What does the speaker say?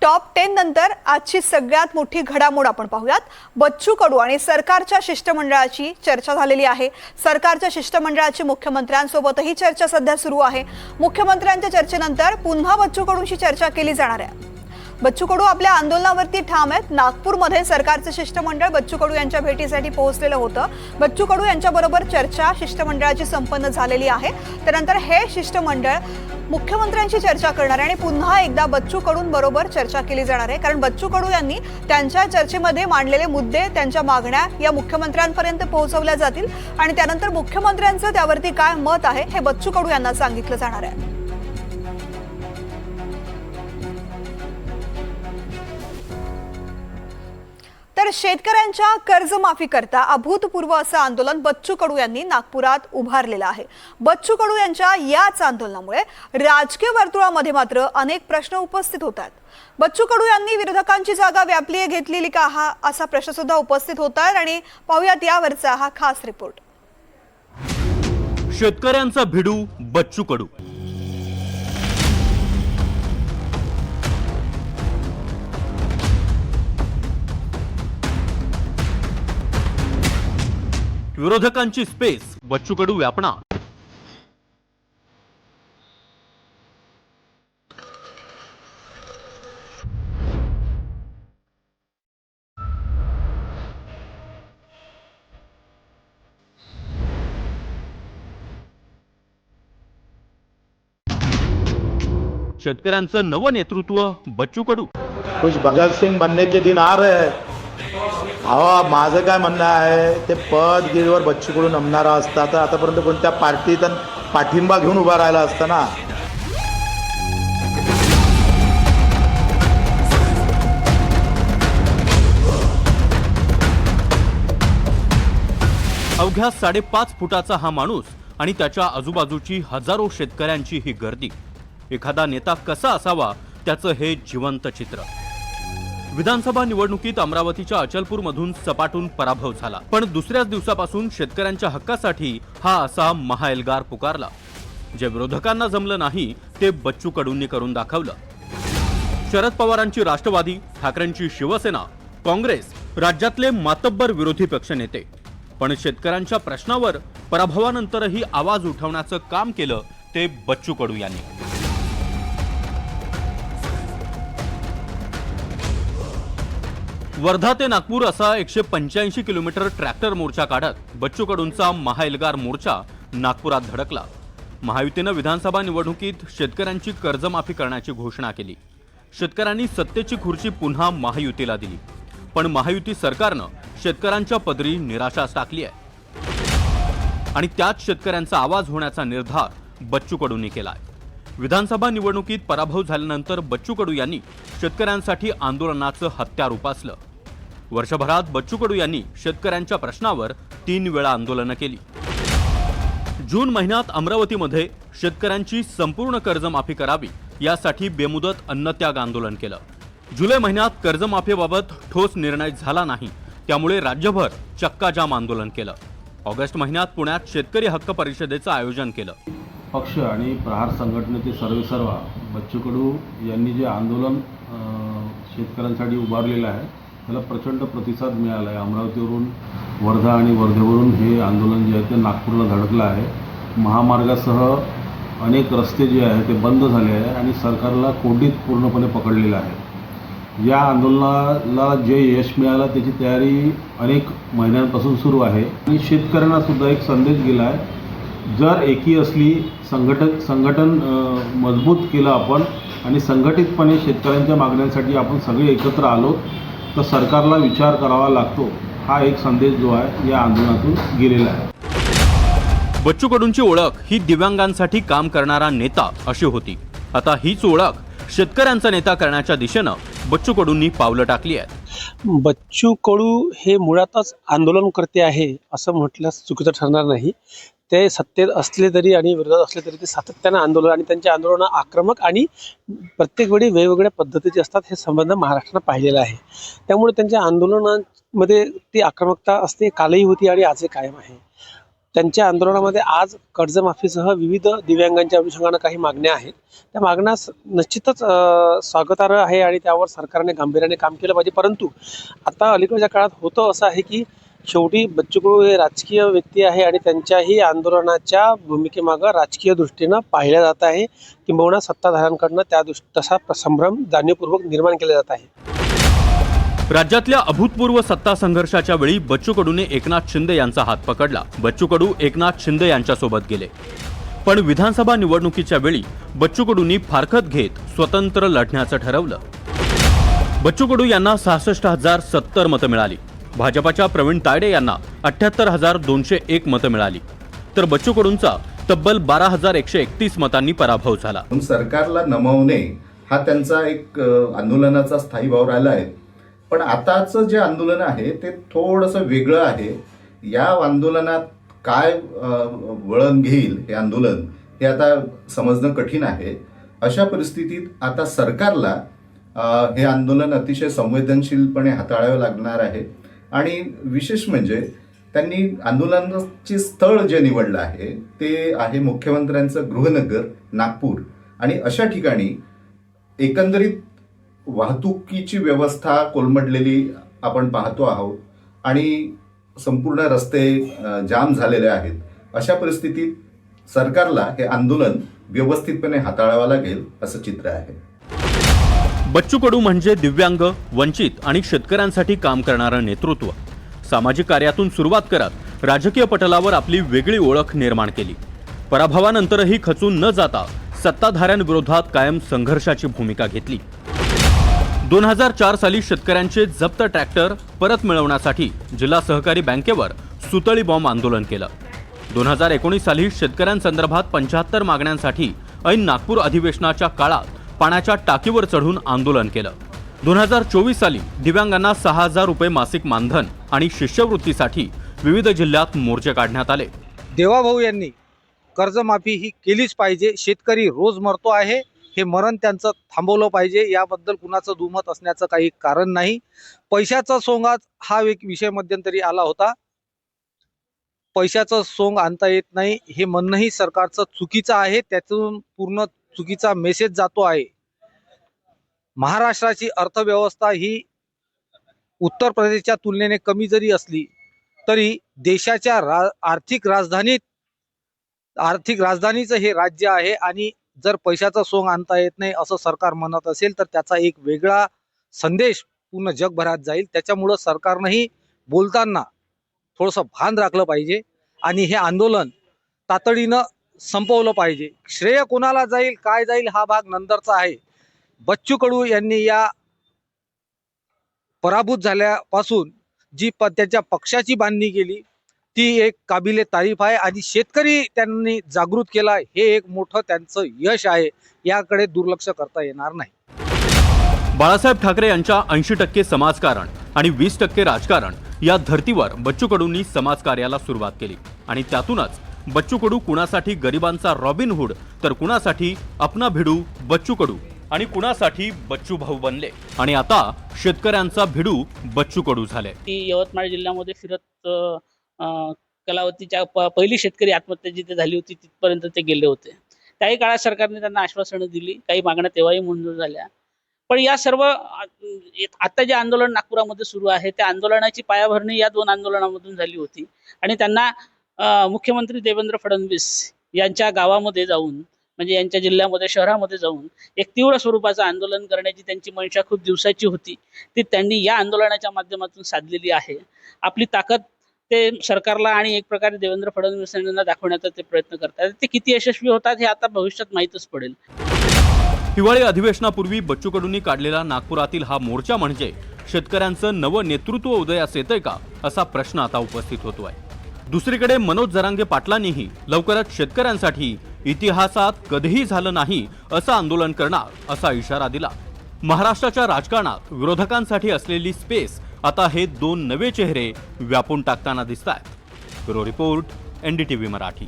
Top ten नंतर आजची सगळ्यात मोठी घडामोड आपण पाहूयात. बच्चू कडू आणि सरकारच्या शिष्टमंडळाची चर्चा झालेली आहे. सरकारच्या शिष्टमंडळाची मुख्यमंत्र्यांसोबतही चर्चा सध्या सुरू आहे. मुख्यमंत्र्यांच्या चर्चेनंतर पुन्हा बच्चू कडूंशी चर्चा केली जाणार आहे. बच्चू कडू आपल्या आंदोलनावरती ठाम आहेत. नागपूरमध्ये सरकारचं शिष्टमंडळ बच्चू कडू यांच्या भेटीसाठी पोहोचलेलं होतं. बच्चू कडू यांच्याबरोबर चर्चा शिष्टमंडळाची संपन्न झालेली आहे. त्यानंतर हे शिष्टमंडळ मुख्यमंत्र्यांशी चर्चा करणार आहे आणि पुन्हा एकदा बच्चू कडूंबरोबर चर्चा केली जाणार आहे. कारण बच्चू कडू यांनी त्यांच्या चर्चेमध्ये मांडलेले मुद्दे त्यांच्या मागण्या या मुख्यमंत्र्यांपर्यंत पोहोचवल्या जातील. आणि त्यानंतर मुख्यमंत्र्यांचं त्यावरती काय मत आहे हे बच्चू कडू यांना सांगितलं जाणार आहे. तर शेतकऱ्यांच्या कर्जमाफी करता अभूतपूर्व असं आंदोलन बच्चू कडू यांनी नागपुरात उभारलेलं आहे. बच्चू कडू यांच्या याच आंदोलनामुळे राजकीय वर्तुळामध्ये मात्र अनेक प्रश्न उपस्थित होतात. बच्चू कडू यांनी विरोधकांची जागा व्यापली घेतलेली का हा असा प्रश्न सुद्धा उपस्थित होतात आणि पाहूयात यावरचा हा खास रिपोर्ट. शेतकऱ्यांचा भिडू बच्चू कडू. विरोधकांची स्पेस बच्चू कडू व्यापणा शेतकऱ्यांचं नवं नेतृत्व बच्चू कडू कुछ भगत सिंग बनने के दिन आ रहे हैं। अहो माझं काय म्हणणं आहे ते पद गिरीवर बच्चूकडून नमणारा असता तर आतापर्यंत कोणत्या पार्टीत पाठिंबा घेऊन उभा राहिला असता ना? अवघ्या साडेपाच फुटाचा हा माणूस आणि त्याच्या आजूबाजूची हजारो शेतकऱ्यांची ही गर्दी. एखादा नेता कसा असावा त्याचं हे जिवंत चित्र. विधानसभा निवडणुकीत अमरावतीच्या अचलपूरमधून सपाटून पराभव झाला. पण दुसऱ्याच दिवसापासून शेतकऱ्यांच्या हक्कासाठी हा असा महाएल्गार पुकारला. जे विरोधकांना जमलं नाही ते बच्चू कडूंनी करून दाखवलं. शरद पवारांची राष्ट्रवादी ठाकरेंची शिवसेना काँग्रेस राज्यातले मातब्बर विरोधी पक्षनेते पण शेतकऱ्यांच्या प्रश्नावर पराभवानंतरही आवाज उठवण्याचं काम केलं ते बच्चू कडू यांनी. वर्धा ते नागपूर असा एकशे पंच्याऐंशी किलोमीटर ट्रॅक्टर मोर्चा काढत बच्चू कडूंचा महाएल्गार मोर्चा नागपुरात धडकला. महायुतीनं विधानसभा निवडणुकीत शेतकऱ्यांची कर्जमाफी करण्याची घोषणा केली. शेतकऱ्यांनी सत्तेची खुर्ची पुन्हा महायुतीला दिली. पण महायुती सरकारनं शेतकऱ्यांच्या पदरी निराशाच टाकली आहे. आणि त्याच शेतकऱ्यांचा आवाज होण्याचा निर्धार बच्चू कडूंनी केलाय. विधानसभा निवडणुकीत पराभव झाल्यानंतर बच्चू कडू यांनी शेतकऱ्यांसाठी आंदोलनाचं हत्यार उपासलं वर्षभरात बच्चू कडू यांनी शेतकऱ्यांच्या प्रश्नावर तीन वेळा आंदोलनं केली. जून महिन्यात अमरावतीमध्ये शेतकऱ्यांची संपूर्ण कर्जमाफी करावी यासाठी बेमुदत अन्नत्याग आंदोलन केलं. जुलै महिन्यात कर्जमाफीबाबत ठोस निर्णय झाला नाही त्यामुळे राज्यभर चक्काजाम आंदोलन केलं. ऑगस्ट महिन्यात पुण्यात शेतकरी हक्क परिषदेचं आयोजन केलं. पक्ष आणि प्रहार संघटनेचे सर्वेसर्वा बच्चू कडू यांनी जे आंदोलन शेतकऱ्यांसाठी उभारलेलं आहे त्याला प्रचंड प्रतिसाद मिळाला आहे अमरावतीवरून वर्धा आणि वर्धेवरून हे आंदोलन जे आहे ते नागपूरला धडकलं आहे. महामार्गासह अनेक रस्ते जे आहे ते बंद झाले आहे आणि सरकारला कोंडीत पूर्णपणे पकडलेलं आहे. या आंदोलनाला जे यश मिळालं त्याची तयारी अनेक महिन्यांपासून सुरू आहे. आणि शेतकऱ्यांना सुद्धा एक संदेश गेला आहे जर एकी असली संघटन संघटन मजबूत केलं आपण आणि संघटितपणे शेतकऱ्यांच्या मागण्यांसाठी आपण सगळे एकत्र आलो तर सरकारला विचार करावा लागतो. हा एक संदेश जो आहे या आंदोलनातून गेलेला आहे. बच्चू कडूंची ओळख ही दिव्यांगांसाठी काम करणारा नेता अशी होती. आता हीच ओळख शेतकऱ्यांचा नेता करण्याच्या दिशेनं बच्चू कडूंनी पावलं टाकली आहेत. बच्चू कडू हे मुळातच आंदोलनकर्ते आहे असं म्हटल्यास चुकीचं ठरणार नाही. ते सत्तेत असले तरी आणि विरोधात असले तरी ते सातत्यानं आंदोलन आणि त्यांची आंदोलनं आक्रमक आणि प्रत्येक वेळी वेगवेगळ्या पद्धतीचे असतात हे संबंध महाराष्ट्रानं पाहिलेलं आहे. त्यामुळे त्यांच्या आंदोलनामध्ये ती आक्रमकता असते कालही होती आणि आजही कायम आहे. त्यांच्या आंदोलनामध्ये आज कर्जमाफीसह विविध दिव्यांगांच्या अनुषंगानं काही मागण्या आहेत. त्या मागण्या निश्चितच स्वागतार्ह आहे आणि त्यावर सरकारने गांभीर्याने काम केलं पाहिजे. परंतु आता अलीकडच्या काळात होतं असं आहे की शेवटी बच्चू कडू हे राजकीय व्यक्ती आहे आणि त्यांच्याही आंदोलनाच्या भूमिकेमागं राजकीय दृष्टीनं पाहिलं जात आहे. किंबहुना सत्ताधाऱ्यांकडनं त्या दृष्ट तसा संभ्रम जाणीवपूर्वक निर्माण केला जात आहे. राज्यातल्या अभूतपूर्व सत्ता संघर्षाच्या वेळी बच्चू कडूने एकनाथ शिंदे यांचा हात पकडला. बच्चू कडू एकनाथ शिंदे यांच्यासोबत गेले. पण विधानसभा निवडणुकीच्या वेळी बच्चू कडूंनी फारकत घेत स्वतंत्र लढण्याचं ठरवलं. बच्चू कडू यांना सहासष्ट हजार सत्तर मतं मिळाली. भाजपाच्या प्रवीण तायडे यांना अठ्याहत्तर हजार दोनशे एक मतं मिळाली. तर बच्चू कडूंचा तब्बल बारा हजार एकशे एकतीस मतांनी पराभव झाला. सरकारला नमवणे हा त्यांचा एक आंदोलनाचा स्थायी भाव राहिला आहे. पण आताचं जे आंदोलन आहे ते थोडंसं वेगळं आहे. या आंदोलनात काय वळण घेईल हे आंदोलन हे आता समजणं कठीण आहे. अशा परिस्थितीत आता सरकारला हे आंदोलन अतिशय संवेदनशीलपणे हाताळावं लागणार आहे. आणि विशेष म्हणजे त्यांनी आंदोलनाचे स्थळ जे निवडलं आहे ते आहे मुख्यमंत्र्यांचं गृहनगर नागपूर. आणि अशा ठिकाणी एकंदरीत वाहतुकीची व्यवस्था कोलमडलेली आपण पाहतो आहोत आणि संपूर्ण रस्ते जाम झालेले आहेत. अशा परिस्थितीत सरकारला हे आंदोलन व्यवस्थितपणे हाताळावं लागेल असं चित्र आहे. बच्चू कडू म्हणजे दिव्यांग वंचित आणि शेतकऱ्यांसाठी काम करणारं नेतृत्व. सामाजिक कार्यातून सुरुवात करत राजकीय पटलावर आपली वेगळी ओळख निर्माण केली. पराभवानंतरही खचून न जाता सत्ताधाऱ्यांविरोधात कायम संघर्षाची भूमिका घेतली. दोन हजार चार साली शेतकऱ्यांचे जप्त ट्रॅक्टर परत मिळवण्यासाठी जिल्हा सहकारी बँकेवर सुतळी बॉम्ब आंदोलन केलं. दोन हजार एकोणीस साली शेतकऱ्यांसंदर्भात पंच्याहत्तर मागण्यांसाठी ऐन नागपूर अधिवेशनाच्या काळात पाण्याच्या टाकीवर चढून आंदोलन केलं. दोन हजार चोवीस साली दिव्यांगांना सहा हजार रुपये मासिक मानधन आणि शिष्यवृत्तीसाठी विविध जिल्ह्यात मोर्चे काढण्यात आले. देवाभाऊ यांनी कर्जमाफी ही केलीच पाहिजे. शेतकरी रोज मरतो आहे. हे मरण त्यांचं थांबवलं पाहिजे. याबद्दल कुणाचं दुमत असण्याचं काही कारण नाही. पैशाचा सोंगाच हा एक विषय मध्यंतरी आला होता. पैशाचं सोंग आणता येत नाही. हे म्हणणंही सरकारचं चुकीचं आहे. त्यातून पूर्ण चुकीचा मेसेज जातो आहे. महाराष्ट्राची अर्थव्यवस्था ही उत्तर प्रदेशच्या तुलनेने कमी जरी असली तरी देशाच्या रा आर्थिक राजधानीत आर्थिक राजधानीचं हे राज्य आहे आणि जर पैशाचा सोंग आणता येत नाही असं सरकार म्हणत असेल तर त्याचा एक वेगळा संदेश पूर्ण जगभरात जाईल. त्याच्यामुळं सरकारनंही बोलताना थोडंसं भान राखलं पाहिजे आणि हे आंदोलन तातडीनं संपवलं पाहिजे. श्रेय कोणाला जाईल काय जाईल हा भाग नंतरचा आहे. बच्चू कडू यांनी या पराभूत झाल्यापासून जी प त्याच्या पक्षाची बांधणी केली ती एक काबिले तारीफ आहे आणि शेतकरी त्यांनी जागृत केला हे एक मोठं त्यांचं यश आहे. याकडे दुर्लक्ष करता येणार नाही. बाळासाहेब ठाकरे यांच्या ऐंशी टक्के समाजकारण आणि वीस टक्के राजकारण या धर्तीवर बच्चू कडूंनी समाजकार्याला सुरुवात केली आणि त्यातूनच बच्चू कडू कुणासाठी गरिबांचा रॉबिनहुड तर कुणासाठी अपना भिडू बच्चू कडू? आणि कुणासाठी बच्चू भाऊ बनले? आणि आता शेतकऱ्यांचा भिडू बच्चू कडू झाले. ती यवतमाळ जिल्ह्यामध्ये फिरत अ, कलावतीच्या प- पहिली शेतकरी आत्महत्या जिथे झाली होती तिथपर्यंत ते गेले होते. त्याही काळात सरकारने त्यांना आश्वासनं दिली काही मागण्या तेव्हाही मंजूर झाल्या. पण या सर्व आ- आता जे आंदोलन नागपुरामध्ये सुरू आहे त्या आंदोलनाची पायाभरणी या दोन आंदोलनामधून झाली होती. आणि त्यांना मुख्यमंत्री देवेंद्र फडणवीस यांच्या गावामध्ये जाऊन म्हणजे यांच्या जिल्ह्यामध्ये शहरामध्ये जाऊन एक तीव्र स्वरूपाचं आंदोलन करण्याची त्यांची मनशा खूप दिवसाची होती. ती त्यांनी या आंदोलनाच्या माध्यमातून साधलेली आहे. आपली ताकद ते सरकारला आणि एक प्रकारे देवेंद्र फडणवीस यांना दाखवण्याचा ते प्रयत्न करतात. ते किती यशस्वी होतात हे आता भविष्यात माहीतच पडेल. हिवाळी अधिवेशनापूर्वी बच्चू कडूंनी काढलेला नागपुरातील हा मोर्चा म्हणजे शेतकऱ्यांचं नवं नेतृत्व उदयास येतंय का असा प्रश्न आता उपस्थित होतोय. दुसरीकडे मनोज जरांगे पाटलांनीही लवकरच शेतकऱ्यांसाठी इतिहासात कधीही झालं नाही असं आंदोलन करणार असा इशारा दिला. महाराष्ट्राच्या राजकारणात विरोधकांसाठी असलेली स्पेस आता हे दोन नवे चेहरे व्यापून टाकताना दिसत आहेत ब्युरो रिपोर्ट एनडीटीव्ही मराठी.